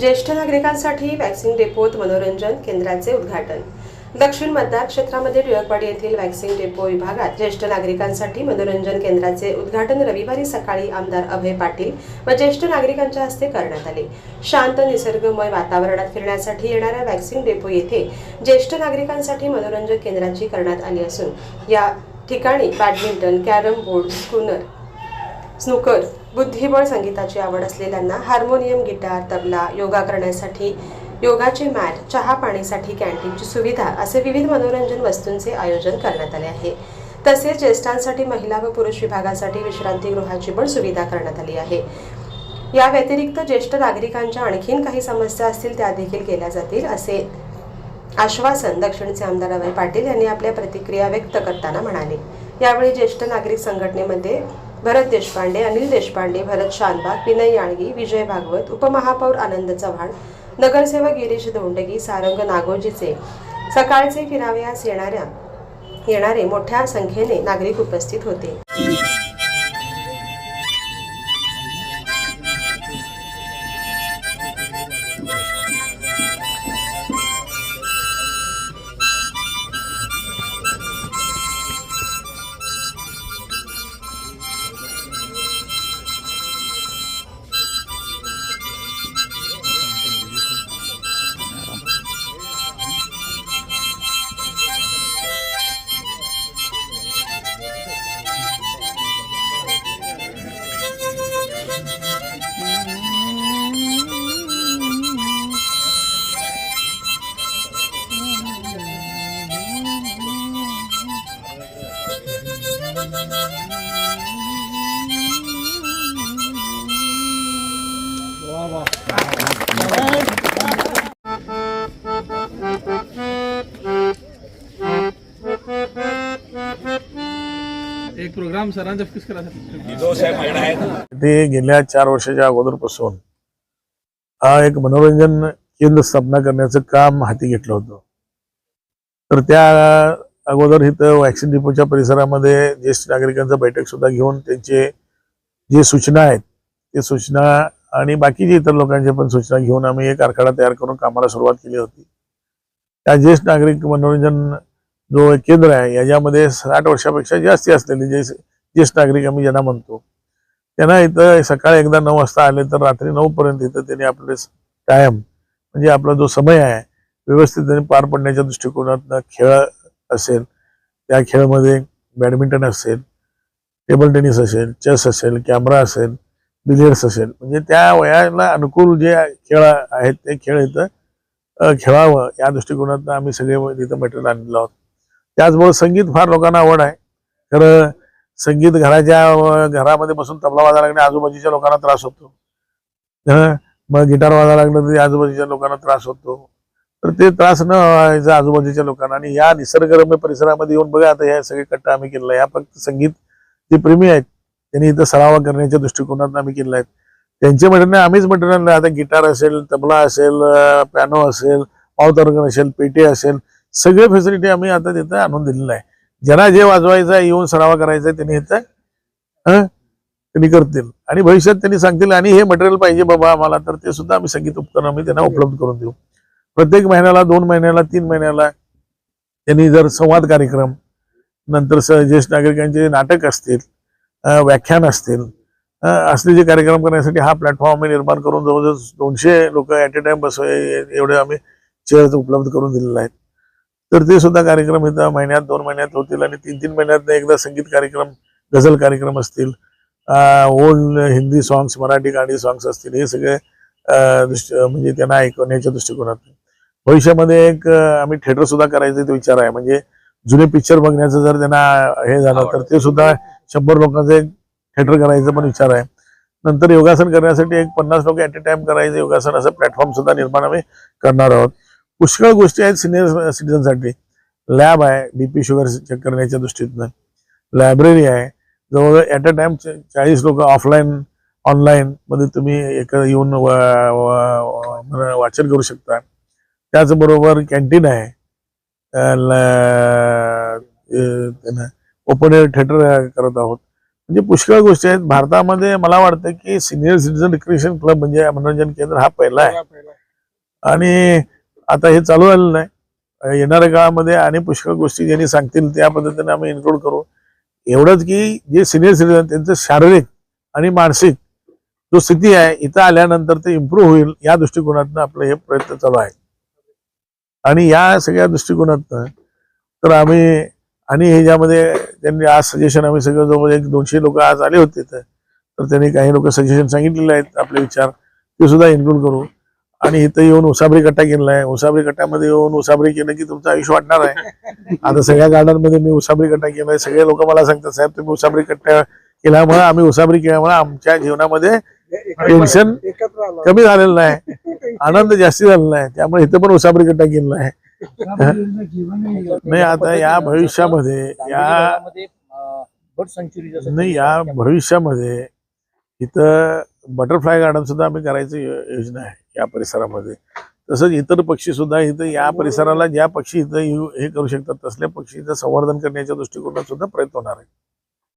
ज्येष्ठ नागरिकांसाठी वॅक्सिन डेपोत मनोरंजन केंद्राचे उद्घाटन. दक्षिण मतदार क्षेत्रामध्ये टिळकवाडी येथील वॅक्सिन डेपो विभागात ज्येष्ठ नागरिकांसाठी मनोरंजन केंद्राचे उद्घाटन रविवारी सकाळी आमदार अभय पाटील व ज्येष्ठ नागरिकांच्या हस्ते करण्यात आले. शांत निसर्गमय वातावरणात फिरण्यासाठी येणाऱ्या वॅक्सिन डेपो येथे ज्येष्ठ नागरिकांसाठी मनोरंजन केंद्राची करण्यात आली असून या ठिकाणी badminton carrom board snooker snooker बुद्धिबळ संगीताची आवड असलेल्यांना हार्मोनियम गिटार तबला योगा करण्यासाठी योगाचे मॅट चहा पाणीसाठी कॅन्टीनची सुविधा असे विविध मनोरंजन वस्तूंचे आयोजन करण्यात आले आहे. तसेच ज्येष्ठांसाठी महिला व पुरुष विभागासाठी विश्रांतीगृहाची पण सुविधा करण्यात आली आहे. या व्यतिरिक्त ज्येष्ठ नागरिकांच्या आणखीन काही समस्या असतील त्या देखील केल्या जातील असे आश्वासन दक्षिणचे आमदार अभय पाटील यांनी आपल्या प्रतिक्रिया व्यक्त करताना म्हणाले. यावेळी ज्येष्ठ नागरिक संघटनेमध्ये भरत देशपांडे अनिल देशपांडे भरत शानबाग विनय याळगी विजय भागवत उपमहापौर आनंद चव्हाण नगरसेवक गिरीश धोंडगी सारंग नागोजीचे सकाळचे फिरावयास येणाऱ्या येणारे मोठ्या संख्येने नागरिक उपस्थित होते. एक प्रोग्राम सरांचा फिक्स करा ते गेल्या चार वर्षाच्या अगोदरपासून हा एक मनोरंजन केंद्र स्थापना करण्याचं काम हाती घेतलं होतं. तर त्या अगोदर इथं वॅक्सिन डिपोच्या परिसरामध्ये ज्येष्ठ नागरिकांचं बैठक सुद्धा घेऊन त्यांचे जे सूचना आहेत ते सूचना आणि बाकीचे इतर लोकांच्या पण सूचना घेऊन आम्ही एक आराखडा तयार करून कामाला सुरुवात केली होती. त्या ज्येष्ठ नागरिक मनोरंजन जो एक केंद्र आहे याच्यामध्ये साठ वर्षापेक्षा जास्ती असलेले जे ज्येष्ठ नागरिक आम्ही ज्यांना म्हणतो. त्यांना इथं सकाळी एकदा नऊ वाजता आले तर रात्री नऊ पर्यंत इथं त्यांनी आपले कायम म्हणजे आपला जो समय आहे व्यवस्थित त्यांनी पार पडण्याच्या दृष्टिकोनातनं खेळ असेल त्या खेळामध्ये बॅडमिंटन असेल टेबल टेनिस असेल चेस असेल कॅमेरा असेल बिलियर्ड्स असेल म्हणजे त्या वयाला अनुकूल जे खेळ आहेत ते खेळ इथं खेळावं या दृष्टिकोनातनं आम्ही सगळे इथं मटेरियल आणलेलं आहोत. त्याचबरोबर संगीत फार लोकांना आवड आहे. खरं संगीत घराच्या घरामध्ये बसून तबला वाजायला लागणे आजूबाजूच्या लोकांना त्रास होतो. मग गिटार वाजायला लागलं तरी आजूबाजूच्या लोकांना त्रास होतो. तर ते त्रास न व्हायचा आजूबाजूच्या लोकांना. आणि या निसर्गरम्य परिसरामध्ये येऊन बघा आता या सगळे कट्टा आम्ही केलेला आहे. या फक्त संगीत जे प्रेमी आहेत त्यांनी इथं सराव करण्याच्या दृष्टिकोनातून आम्ही केलेला आहे. त्यांचे मटेरियल आम्हीच मटेरियल आता गिटार असेल तबला असेल पॅनो असेल पावतर्गन असेल पेटे असेल सगळे फॅसिलिटी आम्ही आता तिथं आणून दिलेलं आहे. ज्यांना जे वाजवायचं आहे येऊन सराव करायचा आहे त्यांनी इथं त्यांनी करतील. आणि भविष्यात त्यांनी सांगतील आणि हे मटेरियल पाहिजे बाबा आम्हाला तर ते सुद्धा आम्ही संगीत उपकरण आम्ही त्यांना उपलब्ध करून देऊ. प्रत्येक महिन्याला दोन महिन्याला तीन महिन्याला त्यांनी जर संवाद कार्यक्रम नंतर स ज्येष्ठ नागरिकांचे नाटक असतील व्याख्यान असतील असले जे कार्यक्रम करण्यासाठी हा प्लॅटफॉर्म आम्ही निर्माण करून जवळजवळ दोनशे लोक ॲट ए टाइम बसव एवढे आम्ही चेअर्स उपलब्ध करून दिलेले आहेत. तर ते सुद्धा कार्यक्रम इथं महिन्यात दोन महिन्यात होतील आणि तीन तीन महिन्यात एकदा संगीत कार्यक्रम गझल कार्यक्रम असतील. ओल्ड हिंदी सॉंग्स मराठी गाणी सॉंग्स असतील. हे सगळे म्हणजे त्यांना ऐकवण्याच्या दृष्टिकोनातून. भविष्यामध्ये एक आम्ही थिएटर सुद्धा करायचा विचार आहे. म्हणजे जुने पिक्चर बघण्याचं जर त्यांना हे झालं तर ते सुद्धा शंभर लोकांचं एक थिएटर करायचा पण विचार आहे. नंतर योगासन करण्यासाठी एक पन्नास लोक ॲट ए टाइम करायचं. योगासन असं प्लॅटफॉर्म सुद्धा निर्माण आम्ही करणार आहोत. पुष्कळ गोष्टी आहेत सिनियर सिटीजनसाठी लॅब आहे बीपी शुगर चेक करण्याच्या दृष्टीतनं. लायब्ररी आहे. जवळजवळ ॲट अ टाइम चाळीस लोक ऑफलाईन ऑनलाईन मध्ये तुम्ही एक येऊन वाचन करू शकता. त्याचबरोबर कॅन्टीन आहे. ओपन एअर थिएटर करत आहोत. म्हणजे पुष्कळ गोष्टी आहेत. भारतामध्ये मला वाटतं की सिनियर सिटीजन रिक्रिएशन क्लब म्हणजे मनोरंजन केंद्र हा पहिला आहे. आणि आता हे चालू झालेलं नाही. येणाऱ्या काळामध्ये आणि पुष्कळ गोष्टी ज्यांनी सांगतील त्या पद्धतीने आम्ही इन्क्लूड करू. एवढंच की जे सिनियर सिटीजन त्यांचं शारीरिक आणि मानसिक जो स्थिती आहे इथं आल्यानंतर ते इम्प्रूव्ह होईल या दृष्टिकोनातनं आपले हे प्रयत्न चालू आहे. आणि या सगळ्या दृष्टिकोनातनं तर आम्ही आणि ह्याच्यामध्ये त्यांनी आज सजेशन आम्ही सगळं जवळ एक दोनशे लोक आज आले होते तर त्यांनी काही लोक सजेशन सांगितलेले आहेत आपले विचार ते सुद्धा इन्क्लूड करू. आणि इथं येऊन उसाबरी कट्टा केलेला आहे उसाबरी कट्ट्यामध्ये येऊन उसाबरी केलं की तुमचं आयुष्य वाटणार आहे. आता सगळ्या गार्डनमध्ये मी उसाबरी कट्टा केलाय. सगळे लोक मला सांगतात साहेब तुम्ही उसाबरी कट्टा केल्यामुळे आम्ही उसाबरी केल्यामुळे आमच्या जीवनामध्ये टेन्शन कमी झालेलं नाही. आनंद जास्ती झालेला आहे. त्यामुळे इथं पण उसाबरी कट्टा केलेला आहे नाही आता या भविष्यामध्ये या नाही या भविष्यामध्ये इथं बटरफ्लाय गार्डन सुद्धा आम्ही करायची योजना आहे. या परिसरामध्ये. तसंच इतर पक्षी सुद्धा इथं या परिसराला ज्या पक्षी इथं हे करू शकतात तसल्या पक्षीचं संवर्धन करण्याच्या दृष्टिकोनात सुद्धा प्रयत्न होणार आहे.